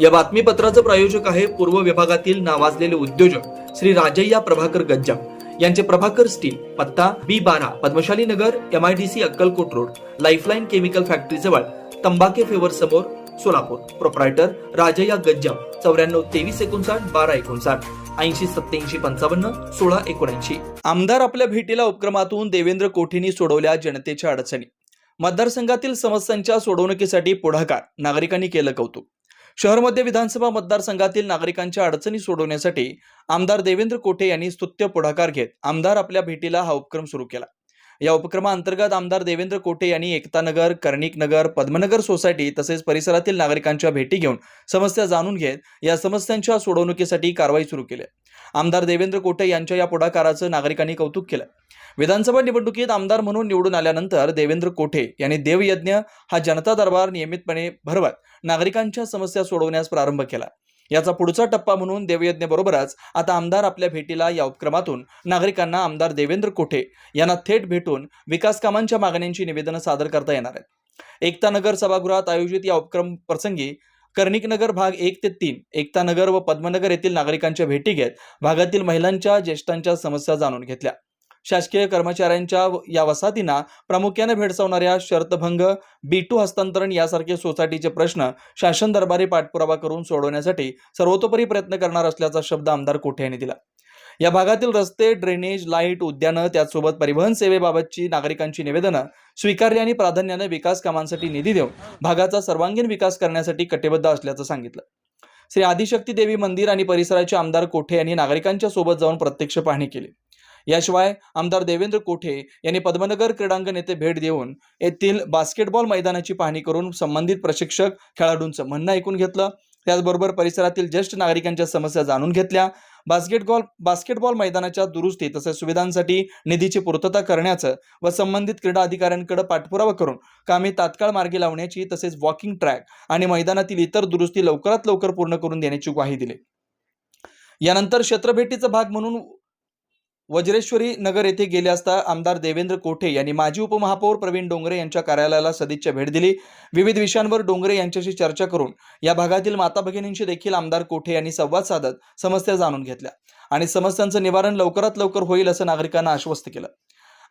या बातमीपत्राचं प्रायोजक आहे पूर्व विभागातील नावाजलेले उद्योजक श्री राजय्या प्रभाकर गज्जा यांचे प्रभाकर स्टील पत्ता बी बारा Padmashali Nagar M I D C Akkalkot road lifeline chemical factory जवळ तंबाके फेवर समोर सोलापूर. प्रोप्रायटर राजय्या गज्जा चौऱ्याण्णव तेवीस एकोणसाठ बारा एकोणसाठ ऐंशी सत्याऐंशी पंचावन्न सोळा एकोणऐंशी. आमदार आपल्या भेटीला उपक्रमातून देवेंद्र कोठेंनी सोडवल्या जनतेच्या अडचणी. मतदारसंघातील समस्यांच्या सोडवणुकीसाठी पुढाकार नागरिकांनी केलं कौतुक. शहर मध्य विधानसभा मतदारसंघातील नागरिकांच्या अडचणी सोडवण्यासाठी आमदार देवेंद्र कोठे यांनी स्तुत्य पुढाकार घेत आमदार आपल्या भेटीला हा उपक्रम सुरू केला. या उपक्रमाअंतर्गत आमदार देवेंद्र कोठे यांनी एकतानगर कर्णिक नगर पद्मनगर सोसायटी तसेच परिसरातील नागरिकांच्या भेटी घेऊन समस्या जाणून घेत या समस्यांच्या सोडवणुकीसाठी कारवाई सुरू केली. आमदार देवेंद्र कोठे यांच्या या पुढाकाराचं नागरिकांनी कौतुक केलं. विधानसभा निवडणुकीत आमदार म्हणून निवडून आल्यानंतर देवेंद्र कोठे यांनी देवयज्ञ हा जनता दरबार नियमितपणे भरवत नागरिकांच्या समस्या सोडवण्यास प्रारंभ केला. याचा पुढचा टप्पा म्हणून देवयज्ञ बरोबरच आता आमदार आपल्या भेटीला या उपक्रमातून नागरिकांना आमदार देवेंद्र कोठे यांना थेट भेटून विकास कामांच्या मागण्यांची निवेदनं सादर करता येणार आहेत. एकता नगर सभागृहात आयोजित या उपक्रम प्रसंगी कर्णिक नगर भाग एक ते तीन एकता नगर व पद्मनगर येथील नागरिकांच्या भेटी घेत भागातील महिलांच्या ज्येष्ठांच्या समस्या जाणून घेतल्या. शासकीय कर्मचाऱ्यांच्या या वसाहतींना प्रामुख्याने भेडसावणाऱ्या शर्तभंग बी टू हस्तांतरण यासारखे सोसायटीचे प्रश्न शासन दरबारी पाठपुरावा करून सोडवण्यासाठी सर्वतोपरी प्रयत्न करणार असल्याचा शब्द आमदार कोठे यांनी दिला. या भागातील रस्ते ड्रेनेज लाइट उद्यानं त्याचसोबत परिवहन सेवेबाबतची नागरिकांची निवेदनं स्वीकार्य आणि प्राधान्याने विकास कामांसाठी निधी देऊन भागाचा सर्वांगीण विकास करण्यासाठी कटिबद्ध असल्याचं सांगितलं. श्री आदिशक्ती देवी मंदिर आणि परिसराचे आमदार कोठे यांनी नागरिकांच्या सोबत जाऊन प्रत्यक्ष पाहणी केली. याशिवाय आमदार देवेंद्र कोठे यांनी पद्मनगर क्रीडांगण येथे भेट देऊन येथील बास्केटबॉल मैदानाची पाहणी करून संबंधित प्रशिक्षक खेळाडूंचं म्हणणं ऐकून घेतलं. त्याचबरोबर परिसरातील ज्येष्ठ नागरिकांच्या समस्या जाणून घेतल्या. बास्केटबॉल बास्केटबॉल मैदानाच्या दुरुस्ती तसेच सुविधांसाठी निधीची पूर्तता करण्याचं व संबंधित क्रीडा अधिकाऱ्यांकडे पाठपुरावा करून कामे तात्काळ मार्गी लावण्याची तसेच वॉकिंग ट्रॅक आणि मैदानातील इतर दुरुस्ती लवकरात लवकर पूर्ण करून देण्याची ग्वाही दिली. यानंतर क्षेत्रभेटीचा भाग म्हणून वज्रेश्वरी नगर येथे गेले असता आमदार देवेंद्र कोठे यांनी माजी उपमहापौर प्रवीण डोंगरे यांच्या कार्यालयाला सदिच्छा भेट दिली. विविध विषयांवर डोंगरे यांच्याशी चर्चा करून या भागातील माता भगिनींशी देखील आमदार कोठे यांनी संवाद साधत समस्या जाणून घेतल्या आणि समस्यांचं निवारण लवकरात लवकर होईल असं नागरिकांना आश्वस्त केलं.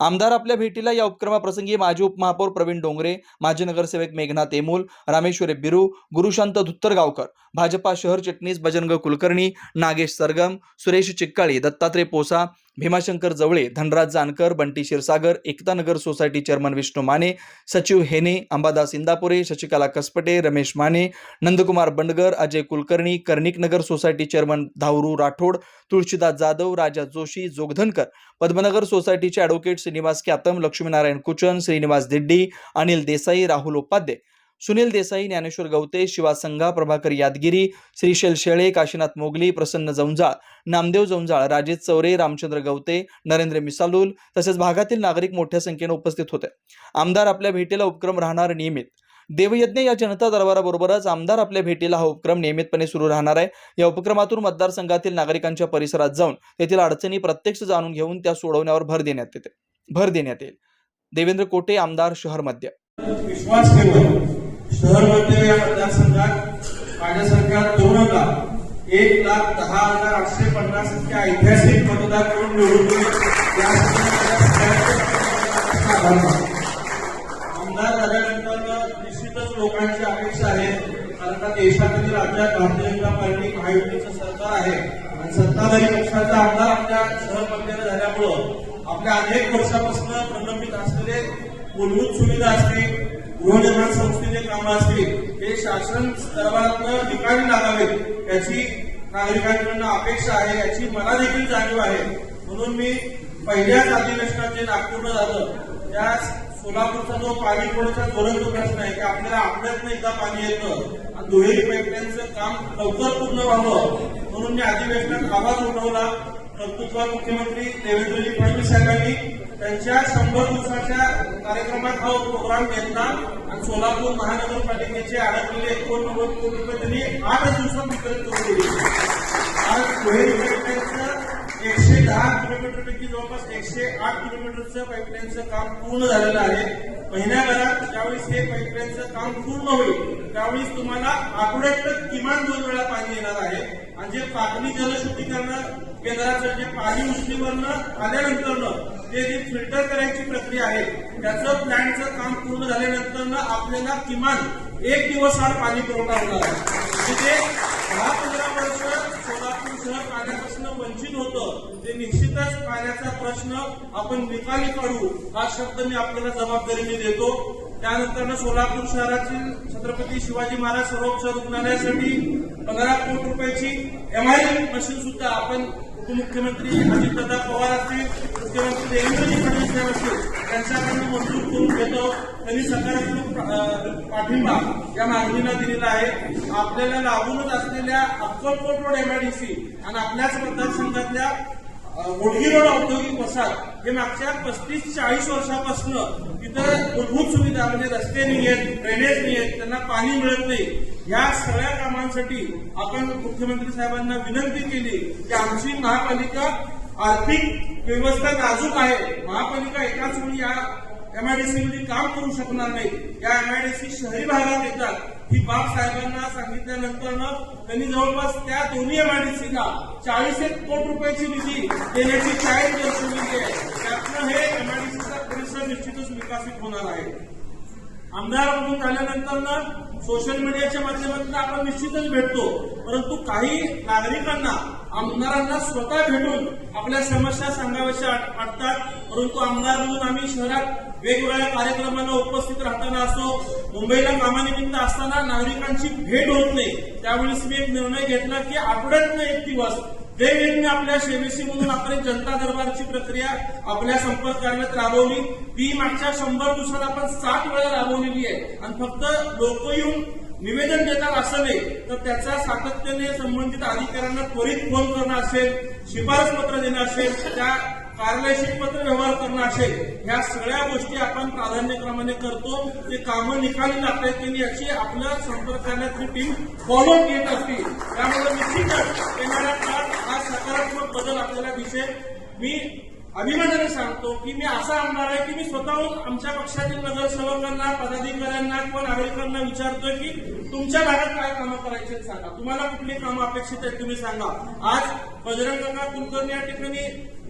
आमदार आपल्या भेटीला या उपक्रमाप्रसंगी माजी उपमहापौर प्रवीण डोंगरे माजी नगरसेवक मेघनाथ एमोल रामेश्वरी बिरू गुरुशांत धुत्तरगावकर भाजपा शहर चिटणीस बजरंग कुलकर्णी नागेश सरगम सुरेश चिक्काळी दत्तात्रय पोसा भीमाशंकर जवळे धनराज जानकर बंटी क्षीरसागर एकतानगर सोसायटी चेअरमन विष्णू माने सचिव हेने अंबादास इंदापुरे शशिकला कसपटे रमेश माने नंदकुमार बंडगर अजय कुलकर्णी कर्णिक नगर सोसायटी चेअरमन धावरू राठोड तुळशीदास जाधव राजा जोशी जोगधनकर पद्मनगर सोसायटीचे ॲडव्होकेट श्रीनिवास क्यातम लक्ष्मीनारायण कुचन श्रीनिवास दिड्डी अनिल देसाई राहुल उपाध्ये सुनील देसाई ज्ञानेश्वर गवते शिवा संघा प्रभाकर यादगिरी श्रीशैल शेळे काशीनाथ मोगली प्रसन्न जौंजाळ नामदेव जौंजाळ राजेश चौरे रामचंद्र गवते नरेंद्र मिसालूल तसेच भागातील नागरिक मोठ्या संख्येने उपस्थित होते. आमदार आपल्या भेटीला उपक्रम राहणार नियमित. देवयज्ञ या जनता दरबाराबरोबरच आमदार आपल्या भेटीला हा उपक्रम नियमितपणे सुरू राहणार आहे. या उपक्रमातून मतदारसंघातील नागरिकांच्या परिसरात जाऊन तेथील अडचणी प्रत्यक्ष जाणून घेऊन त्या सोडवण्यावर भर देण्यात येते. भर देण्यात येईल. देवेंद्र कोटे आमदार शहर मध्य. विश्वास शहर शहरमध्ये या मतदारसंघात माझ्यासारख्या तरुणाला एक लाख दहा हजार आठशे पन्नास इतक्या ऐतिहासिक मतदार करून निवडून आमदार झाल्यानंतर निश्चितच लोकांची अपेक्षा आहे. कारण का देशातील राज्यात भारतीय जनता पार्टी महायुतीचं सरकार आहे. आणि सत्ताधारी पक्षाचा आमदार आपल्या शहरमध्ये झाल्यामुळं आपल्या अनेक वर्षापासून प्रलंबित असलेले मूलभूत सुविधा असतील गृहनिर्माण संस्थेचे कामं असतील हे शासन दरबारातनं निकाली लागावेत याची नागरिकांकडून अपेक्षा आहे याची मला देखील जाणीव आहे. म्हणून मी पहिल्याच अधिवेशनात जे नागपूरला झालं त्या सोलापूरचा जो पाणी पुरवठा ज्वलंत प्रश्न आहे की आपल्याला आठवड्यात एकदा पाणी येतं आणि दुहेरी पाईपलाईनचं काम लवकर पूर्ण व्हावं. म्हणून मी अधिवेशनात आवाज उठवला. कर्तृत्वात मुख्यमंत्री देवेंद्रजी फडणवीस साहेबांनी त्यांच्या शंभर दिवसाच्या कार्यक्रमात हा प्रोग्राम घेतला आणि सोलापूर महानगरपालिकेचे अडकलेले एकोणनव्वद कोटी रुपये त्यांनी आठ दिवसात वितरित करून दिले. आज दुहेरी पाईपलाईनचं एकशे दहा किलोमीटर पैकी जवळपास एकशे आठ किलोमीटरचं पाईपलाईनचं काम पूर्ण झालेलं आहे. महिन्याभरात ज्यावेळेस हे पाईपलाईनचं काम पूर्ण होईल त्यावेळेस तुम्हाला आठवड्यात किमान दोन वेळा पाणी येणार आहे. आणि जे पाणी जलशुद्धीकरण केंद्राचं जे पाणी उचलीवरनं आल्यानंतरनं ते जे फिल्टर करायची प्रक्रिया आहे त्याचं प्लॅनचं काम पूर्ण झाल्यानंतर आपल्याला किमान एक दिवस आड पाणी पुरवठा होणार आहे. म्हणजे दहा पंधरा वर्ष सोलापूर शहर पाण्यापासून वंचित होतं ते निश्चितच पाण्याचा प्रश्न आपण निकाली काढू हा शब्द मी आपल्याला जबाबदारीने देतो. त्यानंतर सोलापूर शहरातील छत्रपती शिवाजी महाराज सर्वोच्च रुग्णालयासाठी पंधरा कोटी रुपयाची एमआयएल मशीन सुद्धा आपण उपमुख्यमंत्री अजितदादा पवार असतील मुख्यमंत्री देवेंद्रजी फडणवीस साहेब असतील त्यांच्याकडून मंजूर करून घेतो. त्यांनी सकारात्मक पाठिंबा या मागणीला दिलेला आहे. आपल्याला लागूनच असलेल्या अक्कलकोट रोड एमआयडीसी आणि आपल्याच मतदारसंघातल्या गोडगी रोड औद्योगिक वसाहत. हे मागच्या पस्तीस चाळीस वर्षापासून तिथं मूलभूत सुविधा म्हणजे रस्ते नाही आहेत ड्रेनेज नाही आहेत त्यांना पाणी मिळत नाही. या सगळ्या कामांसाठी आपण मुख्यमंत्री साहेबांना विनंती केली की आमची महापालिका आर्थिक व्यवस्था नाजूक आहे. महापालिका एकाच वेळी या एमआयडीसी मध्ये काम करू शकणार नाही. या एमआयडीसी शहरी भागात येतात. ही बाब साहेबांना सांगितल्यानंतर त्यांनी जवळपास त्या दोन्ही एमआयडीसीला चाळीस एक कोटी रुपयाची निधी देण्याची चाळीस दर्शवलेली आहे. त्यातनं हे एमआयडीसीचा परिसर निश्चितच विकसित होणार आहे. आमदार म्हणून झाल्यानंतर ना सोशल मीडियाच्या माध्यमातून आपण निश्चितच भेटतो. परंतु काही नागरिकांना आमदारांना स्वतः भेटून आपल्या समस्या सांगाव्याच्या वाटतात. परंतु आमदार म्हणून आम्ही शहरात वेगवेगळ्या कार्यक्रमांना उपस्थित राहताना असो मुंबईला कामानिमित्त असताना नागरिकांची भेट होत नाही. त्यावेळेस मी एक निर्णय घेतला की आठवड्यातनं एक दिवस देवेंनी आपल्या सेवेसी म्हणून आपण जनता दरबारची प्रक्रिया आपल्या संपर्क कार्यालयात राबवली. ती मागच्या शंभर दिवसात आपण सात वेळा राबवलेली आहे. आणि फक्त लोक येऊन निवेदन देतात असं नाही तर त्याचा सातत्याने संबंधित अधिकाऱ्यांना त्वरित फोन करणं असेल शिफारस पत्र देणं असेल त्या कार्यालयाशी पत्र व्यवहार करणं असेल ह्या सगळ्या गोष्टी आपण प्राधान्यक्रमाने करतो. ते कामं निकाली लागतात की याची आपल्या संपर्क करण्याची टीम फॉलो घेत असतील त्यामुळे निश्चितच येणाऱ्या काळात सकारात्मक बदल आपल्याला दिसेल. मी अभिमानाने सांगतो की मी असा आमदार आहे की मी स्वतःहून आमच्या पक्षातील नगरसेवकांना पदाधिकाऱ्यांना किंवा नागरिकांना विचारतोय की तुमच्या भागात काय कामं करायचे आहेत सांगा. तुम्हाला कुठली कामं अपेक्षित आहेत तुम्ही सांगा. आज बजरंग कुलकर्णी या ठिकाणी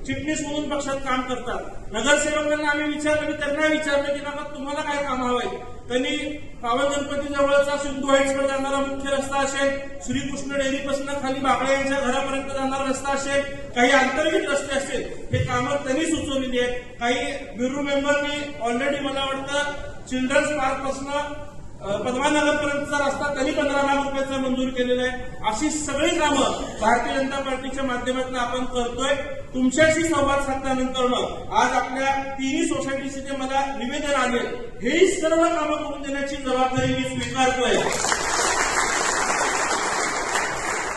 चिटणीस म्हणून पक्षात काम करतात. नगरसेवकांना आम्ही विचारलं मी त्यांना विचारलं की नका तुम्हाला काय काम हवंय? त्यांनी पावन गणपती जवळचा सिंधू हाईट्सकडे जाणारा मुख्य रस्ता असेल श्रीकृष्ण डेअरीपासून खाली बाबळे यांच्या घरापर्यंत जाणारा रस्ता असेल काही अंतर्गत रस्ते असेल हे कामं त्यांनी सुचवलेली आहेत. काही बिरू मेंबरनी ऑलरेडी मला वाटतं चिल्ड्रन्स पार्कपासून पद्मानगरपर्यंतचा रस्ता त्यांनी पंधरा लाख रुपयाचा मंजूर केलेला आहे. अशी सगळी कामं भारतीय जनता पार्टीच्या माध्यमातून आपण करतोय. तुमच्याशी संवाद साधल्यानंतर आज आपल्या तिन्ही सोसायटीचे जे मला निवेदन आले हे सर्व कामं करून देण्याची जबाबदारी मी स्वीकारतोय.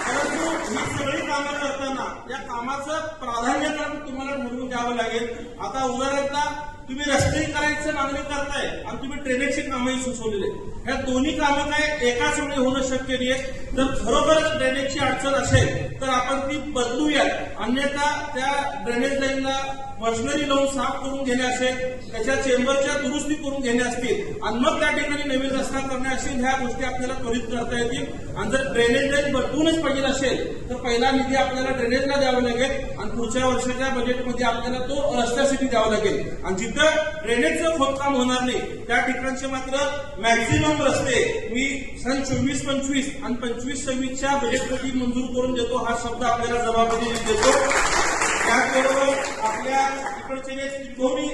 परंतु ही सगळी कामं करताना या कामाचं प्राधान्यक्रम तुम्हाला म्हणून द्यावं लागेल. आता उदाहरणार्थ तुम्ही रस्ते करायचं मागणी करताय आणि तुम्ही ड्रेनेजची कामही सुचवलेली आहेत. ह्या दोन्ही कामं काय एकाच वेळी होणं शक्य नाही जर खरोखरच ड्रेनेजची अडचण असेल तर आपण ती बदलूयात. अन्यथा त्या ड्रेनेज लाईनला मशिनरी लावून साफ करून घेणे असेल त्याच्या चेंबरच्या दुरुस्ती करून घेणे असतील आणि मग त्या ठिकाणी नवीन रस्ता करणे असेल ह्या गोष्टी आपल्याला त्वरित करता येतील. आणि जर ड्रेनेज लाईन बदलूनच पाहिजे असेल तर पहिला निधी आपल्याला ड्रेनेजला द्यावा लागेल आणि पुढच्या वर्षाच्या बजेटमध्ये आपल्याला तो रस्त्यासाठी द्यावा लागेल. आणि जिथं ड्रेनेजचं खोदकाम होणार नाही त्या ठिकाणचे मात्र मॅक्झिमम रस्ते मी सन चोवीस पंचवीस आणि पंचवीस सव्वीसच्या बजेटमध्ये मंजूर करून देतो हा शब्द आपल्याला जबाबदारी देतो. त्याचबरोबर आपल्या इकडचे जे दोन्ही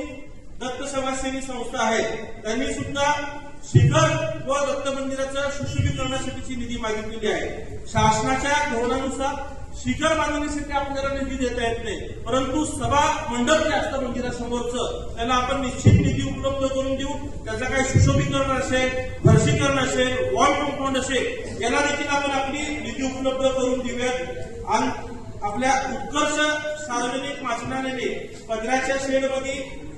दत्त समाजसेवी संस्था आहेत त्यांनी सुद्धा शिखर व दत्त मंदिराचं सुशोभीकरणासाठीची निधी मागितलेली आहे. शासनाच्या धोरणानुसार शिखर बांधणीसाठी आपल्याला निधी देता येत नाही परंतु सभा मंडप जे असतं मंदिरासमोरचं त्याला आपण निश्चित निधी उपलब्ध करून देऊ. त्याचं काही सुशोभीकरण असेल फरशीकरण असेल वॉल कंपाऊंड असेल याला देखील आपण आपली निधी उपलब्ध करून देऊयात. आणि आपल्या उत्कर्ष सार्वजनिक वाचनालयाने पदराच्या शेडमध्ये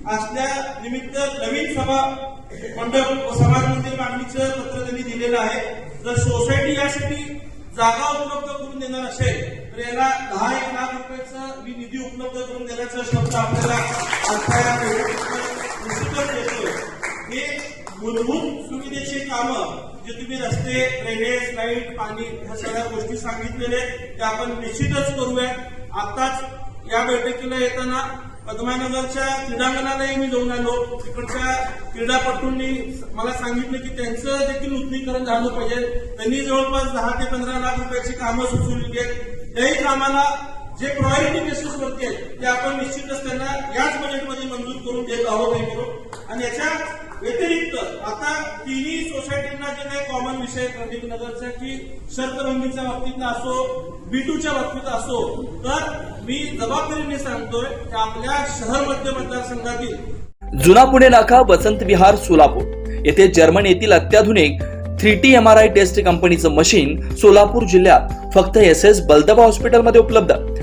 असल्या निमित्त नवीन सभा मंडप व समाज मंदिर मागणीचं पत्र त्यांनी दिलेलं आहे. जर सोसायटी यासाठी जागा उपलब्ध करून देणार असेल तर याला दहा एक लाख रुपयाचं मी निधी उपलब्ध करून देण्याचा शब्द आपल्याला आता या निश्चितच देतोय हे मूलभूत सुविधेची कामं जे तुम्ही रस्ते ड्रेनेज लाइट पाणी ह्या सगळ्या गोष्टी सांगितलेल्या ते त्या आपण निश्चितच करूया आताच या बैठकीला येताना पद्मानगरच्या क्रीडांगणालाही मी जाऊन आलो. तिकडच्या क्रीडापटूंनी मला सांगितलं की त्यांचं देखील नूतनीकरण झालं पाहिजे. त्यांनी जवळपास दहा ते पंधरा लाख रुपयाची कामं सुचवली आहेत. त्याही कामाला जे प्रायोरिटी बेसिसवरती आहेत ते आपण निश्चितच त्यांना याच बजेटमध्ये मंजूर करून देत आहोत हे करू आणि याच्या व्यतिरिक्त आता तिन्ही सोसायटींना जे काही कॉमन विषय प्रदीप नगरचा की शर्तरंगीच्या बाबतीत असो बीटूच्या बाबतीत असो तर मी जबाबदारीने सांगतोय की आपल्या शहर मध्य मतदारसंघातील जुना पुणे नाका वसंत विहार सोलापूर. येथे जर्मन येथील अत्याधुनिक three T M R I test कंपनीचं मशीन सोलापूर जिल्ह्यात फक्त एस एस बलदबा हॉस्पिटलमध्ये उपलब्ध.